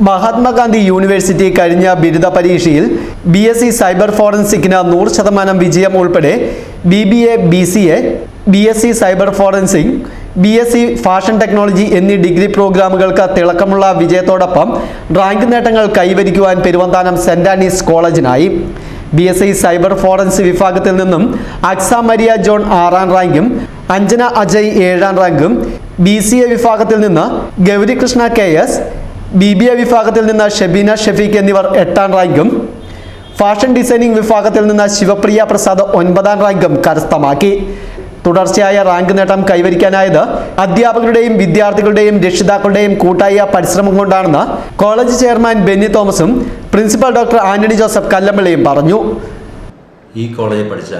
Mahatma Gandhi university കഴിഞ്ഞ ബിരുദ പരീക്ഷയിൽ ബി എസ് സി സൈബർ ഫോറൻസിക്കിന് നൂറ് ശതമാനം വിജയം ഉൾപ്പെടെ B B A B C A B S C cyber forensic B S C fashion technology എന്നീ ഡിഗ്രി പ്രോഗ്രാമുകൾക്ക് തിളക്കമുള്ള വിജയത്തോടൊപ്പം റാങ്ക് നേട്ടങ്ങൾ കൈവരിക്കുവാൻ Peruvanthanam saint Anne's കോളേജിനായി. B S C cyber forensic വിഭാഗത്തിൽ നിന്നും അക്സ മരിയ ജോൺ ആറാം റാങ്കും അഞ്ജന അജയ് ഏഴാം റാങ്കും ബി സി എ വിഭാഗത്തിൽ നിന്ന് Gaurikrishna K S B B A വിഭാഗത്തിൽ നിന്ന് ഷെബീന ഷെഫീഖ് എന്നിവർ എട്ടാം റാങ്കും. ഫാഷൻ ഡിസൈനിങ് വിഭാഗത്തിൽ നിന്ന് ശിവപ്രിയ പ്രസാദ് ഒൻപതാം റാങ്കും കരസ്ഥമാക്കി. തുടർച്ചയായ റാങ്ക് നേട്ടം കൈവരിക്കാനായത് അധ്യാപകരുടെയും വിദ്യാർത്ഥികളുടെയും രക്ഷിതാക്കളുടെയും കൂട്ടായ പരിശ്രമം കൊണ്ടാണെന്ന് കോളേജ് ചെയർമാൻ ബെന്നി തോമസും പ്രിൻസിപ്പൽ ഡോക്ടർ ആന്റണി ജോസഫ് കല്ലമ്പള്ളിയും പറഞ്ഞു. ഈ കോളേജിൽ പഠിച്ച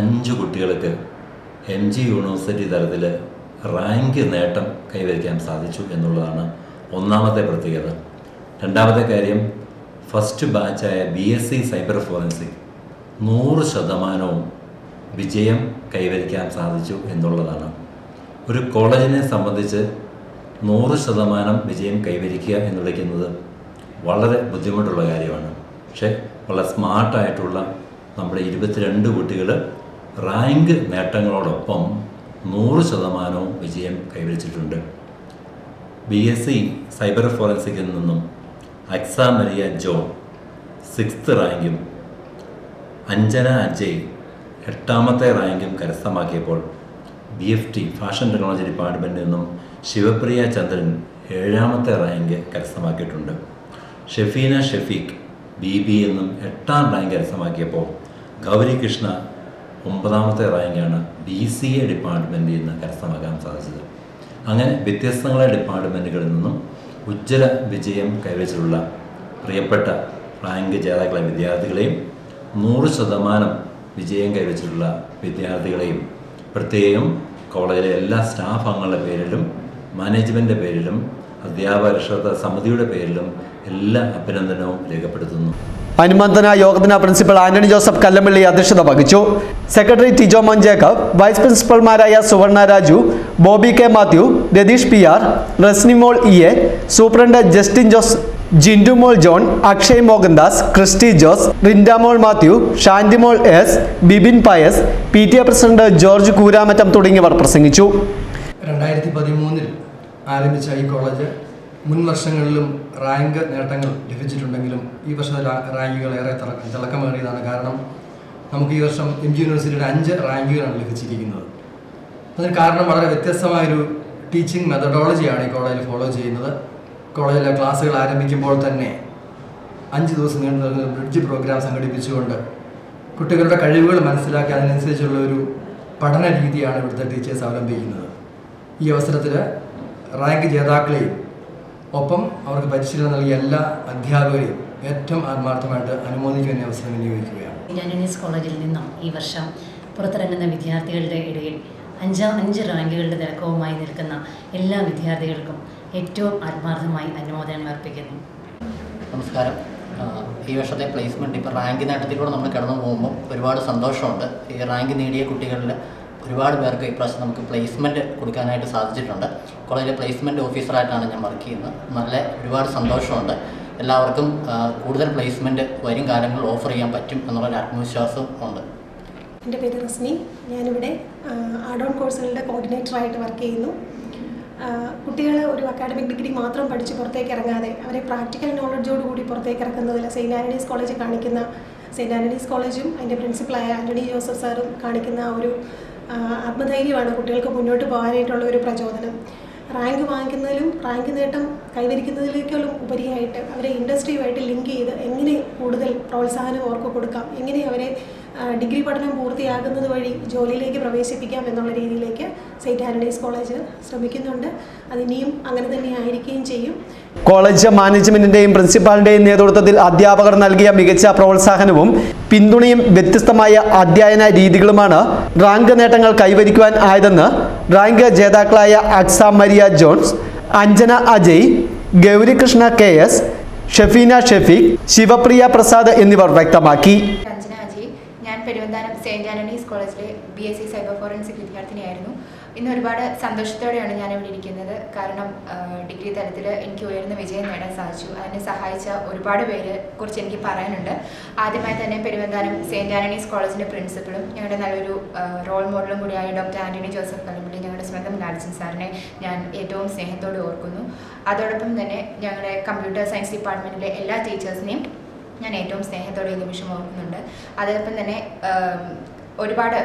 അഞ്ച് കുട്ടികൾക്ക് എം ജി യൂണിവേഴ്സിറ്റി തലത്തിൽ റാങ്ക് നേട്ടം കൈവരിക്കാൻ സാധിച്ചു എന്നുള്ളതാണ് ഒന്നാമത്തെ പ്രത്യേകത. രണ്ടാമത്തെ കാര്യം first ബാച്ചായ B S C cyber forensic നൂറ് ശതമാനവും വിജയം കൈവരിക്കാൻ സാധിച്ചു എന്നുള്ളതാണ്. ഒരു കോളേജിനെ സംബന്ധിച്ച് നൂറ് ശതമാനം വിജയം കൈവരിക്കുക എന്ന് വിളിക്കുന്നത് വളരെ ബുദ്ധിമുട്ടുള്ള കാര്യമാണ്. പക്ഷേ വളരെ സ്മാർട്ടായിട്ടുള്ള നമ്മുടെ ഇരുപത്തിരണ്ട് കുട്ടികൾ റാങ്ക് നേട്ടങ്ങളോടൊപ്പം നൂറ് ശതമാനവും വിജയം കൈവരിച്ചിട്ടുണ്ട്. ബി എസ് സി സൈബർ ഫോറൻസിക്കിൽ നിന്നും അക്സ മരിയ ജോൺ സിക്സ്ത് റാങ്കും അഞ്ജന അജയ് എട്ടാമത്തെ റാങ്കും കരസ്ഥമാക്കിയപ്പോൾ B F T fashion technology ഡിപ്പാർട്ട്മെന്റിൽ നിന്നും ശിവപ്രിയ ചന്ദ്രൻ ഏഴാമത്തെ റാങ്ക് കരസ്ഥമാക്കിയിട്ടുണ്ട്. ഷെഫീന ഷെഫീഖ് ബി ബി എന്നും എട്ടാം റാങ്ക് കരസ്ഥമാക്കിയപ്പോൾ ഗൗരി കൃഷ്ണ ഒമ്പതാമത്തെ റാങ്കാണ് ബി സി എ ഡിപ്പാർട്ട്മെന്റിൽ നിന്ന് കരസ്ഥമാക്കാൻ സാധിച്ചത്. അങ്ങനെ വ്യത്യസ്തങ്ങളായ ഡിപ്പാർട്ട്മെന്റുകളിൽ നിന്നും ഉജ്ജ്വല വിജയം കൈവരിച്ചിട്ടുള്ള പ്രിയപ്പെട്ട റാങ്ക് ജേതാക്കളായ വിദ്യാർത്ഥികളെയും നൂറ് ശതമാനം വിജയം കൈവച്ചിട്ടുള്ള വിദ്യാർത്ഥികളെയും പ്രത്യേകം കോളേജിലെ എല്ലാ സ്റ്റാഫ് അംഗങ്ങളുടെ പേരിലും മാനേജ്മെന്റിന്റെ പേരിലും അധ്യാപക രക്ഷാകർത്ത സമിതിയുടെ പേരിലും എല്ലാ അഭിനന്ദനവും രേഖപ്പെടുത്തുന്നു. അനുബന്ധന യോഗത്തിന് പ്രിൻസിപ്പൽ ആന്റണി ജോസഫ് കല്ലമ്പള്ളി അധ്യക്ഷത വഹിച്ചു. സെക്രട്ടറി ടിജോ മോൻ Jacob vice പ്രിൻസിപ്പൽമാരായ Suvarna Raju Bobby K Mathew Ratheesh P R Rasnimol E A superintendent Justin Jose Jindumol John Akshay Mohandas Christy Jose Rindamol Mathew Shanthimol S Bibin Pius P T A president George Kooramattam തുടങ്ങിയവർ പ്രസംഗിച്ചു. രണ്ടായിരത്തി പതിമൂന്നിൽ ആരംഭിച്ച ഈ college മുൻ വർഷങ്ങളിലും rank നേട്ടങ്ങൾ ലഭിച്ചിട്ടുണ്ടെങ്കിലും ഈ വർഷത്തെ റാങ്കുകൾ ഏറെ തിള- തിളക്കമേറിയതാണ്. കാരണം നമുക്ക് ഈ വർഷം എം ജി യൂണിവേഴ്സിറ്റിയുടെ അഞ്ച് റാങ്കുകളാണ് ലഭിച്ചിരിക്കുന്നത്. അതിന് കാരണം വളരെ വ്യത്യസ്തമായൊരു ടീച്ചിങ് മെത്തഡോളജിയാണ് ഈ കോളേജിൽ ഫോളോ ചെയ്യുന്നത്. കോളേജിലെ ക്ലാസ്സുകൾ ആരംഭിക്കുമ്പോൾ തന്നെ അഞ്ച് ദിവസം നീണ്ടു നിൽക്കുന്ന ബ്രിഡ്ജ് പ്രോഗ്രാം സംഘടിപ്പിച്ചുകൊണ്ട് കുട്ടികളുടെ കഴിവുകൾ മനസ്സിലാക്കി അതിനനുസരിച്ചുള്ള ഒരു പഠന രീതിയാണ് ഇവിടുത്തെ ടീച്ചേഴ്സ് അവലംബിക്കുന്നത്. ഈ അവസരത്തിൽ റാങ്ക് ജേതാക്കളെയും ഒപ്പം അവർക്ക് പരിശീലനം നൽകിയ എല്ലാ അധ്യാപകരെയും ഏറ്റവും ആത്മാർത്ഥമായിട്ട് അനുമോദിക്കുന്ന അവസരം വിനിയോഗിക്കുകയാണ്. കോളേജിൽ നിന്നും ഈ വർഷം പുറത്തിറങ്ങുന്ന വിദ്യാർത്ഥികളുടെ ഇടയിൽ അഞ്ചാം അഞ്ച് റാങ്കുകളുടെ തിരക്കവുമായി നിൽക്കുന്ന എല്ലാ വിദ്യാർത്ഥികൾക്കും ഏറ്റവും ആത്മാർത്ഥമായി അനുമോദനം അർപ്പിക്കുന്നു. നമസ്കാരം. ഈ വർഷത്തെ പ്ലേസ്മെന്റ് ഇപ്പോൾ റാങ്ക് നേട്ടത്തിലൂടെ നമ്മൾ കടന്നു പോകുമ്പോൾ ഒരുപാട് സന്തോഷമുണ്ട്. ഈ റാങ്ക് നേടിയ കുട്ടികളിൽ ഒരുപാട് പേർക്ക് ഇപ്രാവശ്യം നമുക്ക് പ്ലേസ്മെന്റ് കൊടുക്കാനായിട്ട് സാധിച്ചിട്ടുണ്ട്. കോളേജിലെ പ്ലേസ്മെന്റ് ഓഫീസറായിട്ടാണ് ഞാൻ വർക്ക് ചെയ്യുന്നത്. നല്ല ഒരുപാട് സന്തോഷമുണ്ട്. എല്ലാവർക്കും കൂടുതൽ പ്ലേസ്മെന്റ് വരും കാലങ്ങളിൽ ഓഫർ ചെയ്യാൻ പറ്റും എന്നുള്ളൊരു ആത്മവിശ്വാസം ഉണ്ട്. എന്റെ പേര് റസ്മി. ഞാനിവിടെ ആഡ് ഓൺ കോഴ്സുകളുടെ കോർഡിനേറ്ററായിട്ട് വർക്ക് ചെയ്യുന്നു. കുട്ടികൾ ഒരു അക്കാഡമിക് ഡിഗ്രി മാത്രം പഠിച്ച് പുറത്തേക്ക് ഇറങ്ങാതെ അവരെ പ്രാക്ടിക്കൽ നോളജോട് കൂടി പുറത്തേക്ക് ഇറക്കുന്നതിൽ സെയിന്റ് ആൻഡീസ് കോളേജ് കാണിക്കുന്ന സെയിന്റ് ആൻഡീസ് കോളേജും അതിന്റെ പ്രിൻസിപ്പളായ ആന്റണി ജോസഫ് സാറും കാണിക്കുന്ന ഒരു ആത്മധൈര്യമാണ് കുട്ടികൾക്ക് മുന്നോട്ട് പോകാനായിട്ടുള്ള ഒരു പ്രചോദനം. റാങ്ക് വാങ്ങിക്കുന്നതിലും റാങ്ക് നേട്ടം കൈവരിക്കുന്നതിലേക്കാളും ഉപരിയായിട്ട് അവരെ ഇൻഡസ്ട്രിയുമായിട്ട് ലിങ്ക് ചെയ്ത് എങ്ങനെ കൂടുതൽ പ്രോത്സാഹനം അവർക്ക് കൊടുക്കാം എങ്ങനെ അവരെ ഡിഗ്രി പഠനം പൂർത്തിയാകുന്നത് വഴി ജോലിയിലേക്ക് പ്രവേശിപ്പിക്കാം എന്നുള്ള രീതിയിലേക്ക് സെയിന്റ് ആന്റണീസ് കോളേജ് ശ്രമിക്കുന്നുണ്ട്. അതിനിയും അങ്ങനെ തന്നെ ആയിരിക്കുകയും ചെയ്യും. കോളേജ് മാനേജ്മെന്റിന്റെയും പ്രിൻസിപ്പാളിന്റെയും നേതൃത്വത്തിൽ അധ്യാപകർ നൽകിയ മികച്ച പ്രോത്സാഹനവും പിന്തുണയും വ്യത്യസ്തമായ അധ്യയന രീതികളുമാണ് റാങ്ക് നേട്ടങ്ങൾ കൈവരിക്കുവാൻ ആയതെന്ന് റാങ്ക് ജേതാക്കളായ Aksa Maria Johns Anjana Ajay Gaurikrishna K S Shefeena Shefeeq Shivapriya Prasad എന്നിവർ വ്യക്തമാക്കി. പെരുവന്താനം സെയിന്റ് ആന്റണീസ് കോളേജിലെ B S C cyber forensic വിദ്യാർത്ഥിനിയായിരുന്നു. ഇന്ന് ഒരുപാട് സന്തോഷത്തോടെയാണ് ഞാൻ ഇവിടെ ഇരിക്കുന്നത്. കാരണം ഡിഗ്രി തലത്തിൽ എനിക്ക് ഉയർന്ന വിജയം നേടാൻ സാധിച്ചു. അതിനെ സഹായിച്ച ഒരുപാട് പേരെ കുറിച്ച് എനിക്ക് പറയാനുണ്ട്. ആദ്യമായി തന്നെ പെരുവന്താനം സെയിന്റ് ആന്റണീസ് കോളേജിന്റെ പ്രിൻസിപ്പളും ഞങ്ങളുടെ നല്ലൊരു റോൾ മോഡലും കൂടിയായ ഡോക്ടർ ആന്റണി ജോസഫ് കലമ്പള്ളി ഞങ്ങളുടെ സ്വന്തം ലാൽസൻ സാറിനെ ഞാൻ ഏറ്റവും സ്നേഹത്തോടെ ഓർക്കുന്നു. അതോടൊപ്പം തന്നെ ഞങ്ങളുടെ കമ്പ്യൂട്ടർ സയൻസ് ഡിപ്പാർട്ട്മെന്റിലെ എല്ലാ ടീച്ചേഴ്സിനെയും ഞാൻ ഏറ്റവും സ്നേഹത്തോടെ ഈ നിമിഷം ഓർക്കുന്നുണ്ട്. അതോടൊപ്പം തന്നെ ഒരുപാട്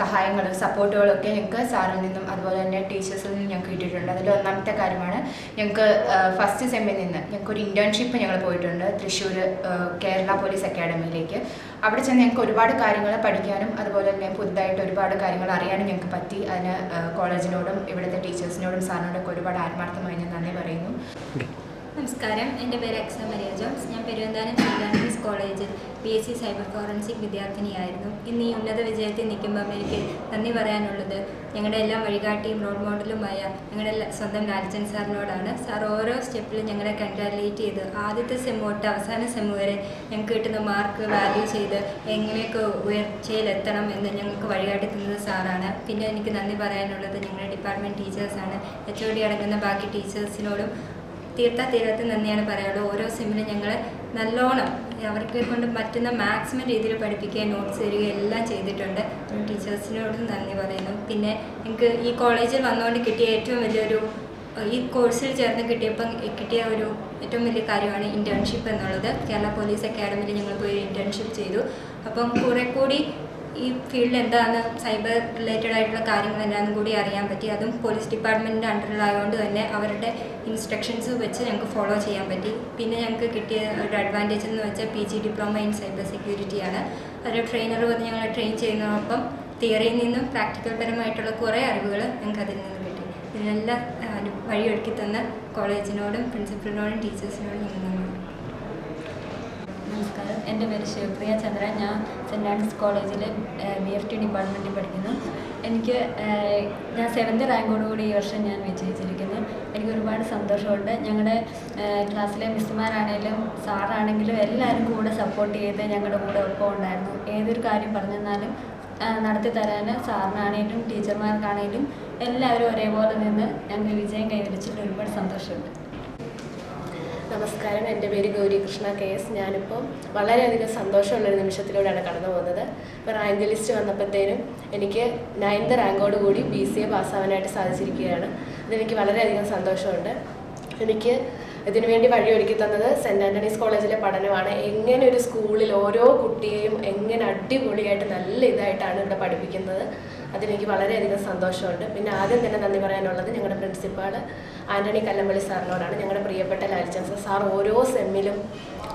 സഹായങ്ങളും സപ്പോർട്ടുകളും ഒക്കെ ഞങ്ങൾക്ക് സാറിൽ നിന്നും അതുപോലെ തന്നെ ടീച്ചേഴ്സിൽ നിന്നും ഞങ്ങൾക്ക് കിട്ടിയിട്ടുണ്ട്. അതിൽ ഒന്നാമത്തെ കാര്യമാണ് ഞങ്ങൾക്ക് ഫസ്റ്റ് സെമ്മിൽ നിന്ന് ഞങ്ങൾക്ക് ഒരു ഇന്റേൺഷിപ്പ് ഞങ്ങൾ പോയിട്ടുണ്ട് തൃശ്ശൂർ കേരള പോലീസ് അക്കാഡമിയിലേക്ക് അവിടെ ചെന്ന് ഞങ്ങൾക്ക് ഒരുപാട് കാര്യങ്ങൾ പഠിക്കാനും അതുപോലെ തന്നെ പുതുതായിട്ട് ഒരുപാട് കാര്യങ്ങൾ അറിയാനും ഞങ്ങൾക്ക് പറ്റി. അതിന് കോളേജിനോടും ഇവിടുത്തെ ടീച്ചേഴ്സിനോടും സാറിനോടൊക്കെ ഒരുപാട് ആത്മാർത്ഥമായി ഞാൻ നന്ദി പറയുന്നു. നമസ്കാരം. എന്റെ പേര് എക്സ മരിയ ജോൺസ്. ഞാൻ പെരുവന്താനം സെന്റ് കോളേജിൽ B S C cyber forensic വിദ്യാർത്ഥിനിയായിരുന്നു. ഇന്ന് ഈ ഉന്നത വിജയത്തിൽ നിൽക്കുമ്പം എനിക്ക് നന്ദി പറയാനുള്ളത്. ഞങ്ങളുടെ എല്ലാം വഴികാട്ടിയും റോൾ മോഡലുമായ ഞങ്ങളുടെ സ്വന്തം ലാൽചൻ സാറിനോടാണ്. സാർ ഓരോ സ്റ്റെപ്പിലും ഞങ്ങളെ കൺഗ്രാലേറ്റ് ചെയ്ത് ആദ്യത്തെ സെം തൊട്ട് അവസാന സെം വരെ ഞങ്ങൾക്ക് കിട്ടുന്ന മാർക്ക് വാല്യൂ ചെയ്ത് എങ്ങനെയൊക്കെ ഉയർച്ചയിലെത്തണം എന്ന് ഞങ്ങൾക്ക് വഴികാട്ടി തന്നത് സാറാണ്. പിന്നെ എനിക്ക് നന്ദി പറയാനുള്ളത് ഞങ്ങളുടെ ഡിപ്പാർട്ട്മെന്റ് ടീച്ചേഴ്സാണ് എച്ച് ഒ ഡി അടങ്ങുന്ന ബാക്കി ടീച്ചേഴ്സിനോടും തീർത്ത തീരത്ത് നന്ദിയാണ് പറയാനുള്ളത് ഓരോ സെമ്മിലും ഞങ്ങൾ നല്ലോണം അവർക്ക് കൊണ്ട് പറ്റുന്ന മാക്സിമം രീതിയിൽ പഠിപ്പിക്കുകയും നോട്ട്സ് തരികയും എല്ലാം ചെയ്തിട്ടുണ്ട്. ടീച്ചേഴ്സിനോടും നന്ദി പറയുന്നു. പിന്നെ എനിക്ക് ഈ കോളേജിൽ വന്നുകൊണ്ട് കിട്ടിയ ഏറ്റവും വലിയൊരു ഈ കോഴ്സിൽ ചേർന്ന് കിട്ടിയപ്പം കിട്ടിയ ഒരു ഏറ്റവും വലിയ കാര്യമാണ് ഇന്റേൺഷിപ്പ് എന്നുള്ളത്. കേരള പോലീസ് അക്കാഡമിയിൽ ഞങ്ങൾ പോയി ഇന്റേൺഷിപ്പ് ചെയ്തു. അപ്പം കുറെ കൂടി ഈ ഫീൽഡിൽ എന്താണ്? സൈബർ റിലേറ്റഡ് ആയിട്ടുള്ള കാര്യങ്ങൾ എന്താണെന്ന് കൂടി അറിയാൻ പറ്റി. അതും പോലീസ് ഡിപ്പാർട്ട്മെന്റിന്റെ അണ്ടറിലായതുകൊണ്ട് തന്നെ അവരുടെ ഇൻസ്ട്രക്ഷൻസ് വെച്ച് ഞങ്ങൾക്ക് ഫോളോ ചെയ്യാൻ പറ്റി. പിന്നെ ഞങ്ങൾക്ക് കിട്ടിയ ഒരു അഡ്വാന്റേജ് എന്ന് വെച്ചാൽ P G diploma in cyber സെക്യൂരിറ്റിയാണ് ഒരു ട്രെയിനർ വന്ന് ഞങ്ങളെ ട്രെയിൻ ചെയ്യുന്നതോടൊപ്പം തിയറിയിൽ നിന്നും പ്രാക്ടിക്കൽ പരമായിട്ടുള്ള കുറേ അറിവുകൾ ഞങ്ങൾക്ക് അതിൽ നിന്ന് കിട്ടി. ഇതിനെല്ലാം വഴിയൊരുക്കി തന്ന കോളേജിനോടും പ്രിൻസിപ്പലിനോടും ടീച്ചേഴ്സിനോടും ഞങ്ങൾ. നമസ്കാരം. എന്റെ പേര് ശിവപ്രിയ ചന്ദ്ര. ഞാൻ സെന്റ് ആൻഡ്സ് കോളേജിൽ ബി എഫ് ടി ഡിപ്പാർട്ട്മെന്റിൽ പഠിക്കുന്നു. എനിക്ക് ഞാൻ സെവൻത്ത് റാങ്കോടുകൂടി ഈ വർഷം ഞാൻ വിജയിച്ചിരിക്കുന്നു. എനിക്ക് ഒരുപാട് സന്തോഷമുണ്ട്. ഞങ്ങളുടെ ക്ലാസ്സിലെ മിസ്സുമാരാണേലും സാറാണെങ്കിലും എല്ലാവരും കൂടെ സപ്പോർട്ട് ചെയ്ത് ഞങ്ങളുടെ കൂടെ ഒപ്പം ഉണ്ടായിരുന്നു. ഏതൊരു കാര്യം പറഞ്ഞെന്നാലും നടത്തി തരാൻ സാറിനാണേലും ടീച്ചർമാർക്കാണേലും എല്ലാവരും ഒരേപോലെ നിന്ന് ഞങ്ങൾ വിജയം കൈവരിച്ചിട്ട് ഒരുപാട് സന്തോഷമുണ്ട്. നമസ്കാരം. എന്റെ പേര് ഗൗരികൃഷ്ണ കെ എസ്. ഞാനിപ്പം വളരെയധികം സന്തോഷമുള്ളൊരു നിമിഷത്തിലൂടെയാണ് കടന്നു പോകുന്നത്. ഇപ്പോൾ റാങ്ക് ലിസ്റ്റ് വന്നപ്പോഴത്തേനും എനിക്ക് നയൻത് റാങ്കോട് കൂടി ബി സി എ പാസ്സാവാനായിട്ട് സാധിച്ചിരിക്കുകയാണ്. അതെനിക്ക് വളരെയധികം സന്തോഷമുണ്ട്. എനിക്ക് ഇതിനുവേണ്ടി വഴിയൊരുക്കി തന്നത് സെന്റ് ആന്റണീസ് കോളേജിലെ പഠനമാണ്. എങ്ങനെ ഒരു സ്കൂളിൽ ഓരോ കുട്ടിയെയും എങ്ങനെ അടിപൊളിയായിട്ട് നല്ല ഇതായിട്ടാണ് ഇവിടെ പഠിപ്പിക്കുന്നത്. അതിനെനിക്ക് വളരെയധികം സന്തോഷമുണ്ട്. പിന്നെ ആദ്യം തന്നെ നന്ദി പറയാനുള്ളത് ഞങ്ങളുടെ പ്രിൻസിപ്പാൾ ആന്റണി കല്ലമ്പള്ളി സാറിനോടാണ്. ഞങ്ങളുടെ പ്രിയപ്പെട്ട ലാൽചന്ദ്ര സാർ ഓരോ സെമ്മിലും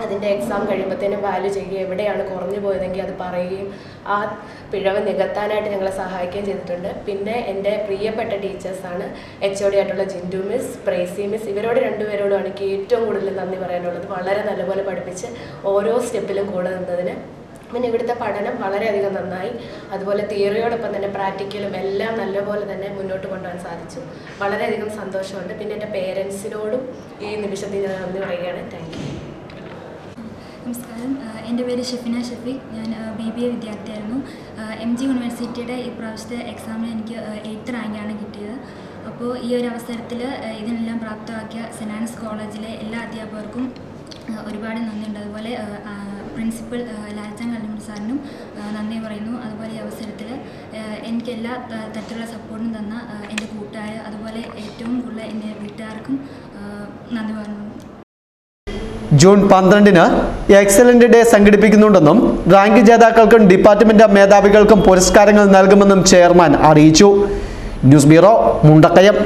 അതിന്റെ എക്സാം കഴിയുമ്പോഴത്തേനും വാല്യൂ ചെയ്യുകയും എവിടെയാണ് കുറഞ്ഞു പോയതെങ്കിൽ അത് പറയുകയും ആ പിഴവ് നികത്താനായിട്ട് ഞങ്ങളെ സഹായിക്കുകയും ചെയ്തിട്ടുണ്ട്. പിന്നെ എന്റെ പ്രിയപ്പെട്ട ടീച്ചേഴ്സാണ് എച്ച് ഒ ഡി ആയിട്ടുള്ള ജിൻഡു മിസ് പ്രേസി മിസ് ഇവരോട് രണ്ടുപേരോടുമാണ് എനിക്ക് ഏറ്റവും കൂടുതൽ നന്ദി പറയാനുള്ളത്. വളരെ നല്ലപോലെ പഠിപ്പിച്ച് ഓരോ സ്റ്റെപ്പിലും കൂടെ നിന്നതിന്. പിന്നെ ഇവിടുത്തെ പഠനം വളരെയധികം നന്നായി. അതുപോലെ തിയറിയോടൊപ്പം തന്നെ പ്രാക്ടിക്കലും എല്ലാം നല്ലപോലെ തന്നെ മുന്നോട്ട് കൊണ്ടുപോകാൻ സാധിച്ചു. വളരെയധികം സന്തോഷമുണ്ട്. പിന്നെ എന്റെ പേരൻസിനോടും ഈ നിമിഷത്തിൽ ഞാൻ നന്ദി പറയുകയാണ്. താങ്ക് യു നമസ്കാരം എന്റെ പേര് ഷെഫിന ഷഫീഖ് ഞാൻ ബി ബി എ വിദ്യാർത്ഥിയായിരുന്നു. എം ജി യൂണിവേഴ്സിറ്റിയുടെ ഈ പ്രാവശ്യത്തെ എക്സാമിന് എനിക്ക് എയ്ത്ത് റാങ്കാണ് കിട്ടിയത്. അപ്പോൾ ഈ ഒരു അവസരത്തിൽ ഇതിനെല്ലാം പ്രാപ്തമാക്കിയ സെനാൻസ് കോളേജിലെ എല്ലാ അധ്യാപകർക്കും ഒരുപാട് നന്ദിയുണ്ട്. അതുപോലെ പ്രിൻസിപ്പൽ ലാൽചാൻ കല്ലുമണി സാറിനും നന്ദി പറയുന്നു. അതുപോലെ ഈ അവസരത്തിൽ എനിക്ക് എല്ലാ തരത്തിലുള്ള സപ്പോർട്ടും തന്ന എന്റെ കൂട്ടുകാർ അതുപോലെ ഏറ്റവും കൂടുതൽ എന്റെ വീട്ടുകാർക്കും നന്ദി പറഞ്ഞു ജൂൺ പന്ത്രണ്ടിന് എക്സലന്റ് ഡേ സംഘടിപ്പിക്കുന്നുണ്ടെന്നും റാങ്ക് ജേതാക്കൾക്കും ഡിപ്പാർട്ട്മെന്റ് മേധാവികൾക്കും പുരസ്കാരങ്ങൾ നൽകുമെന്നും ചെയർമാൻ അറിയിച്ചു. News bureau Mundakayam.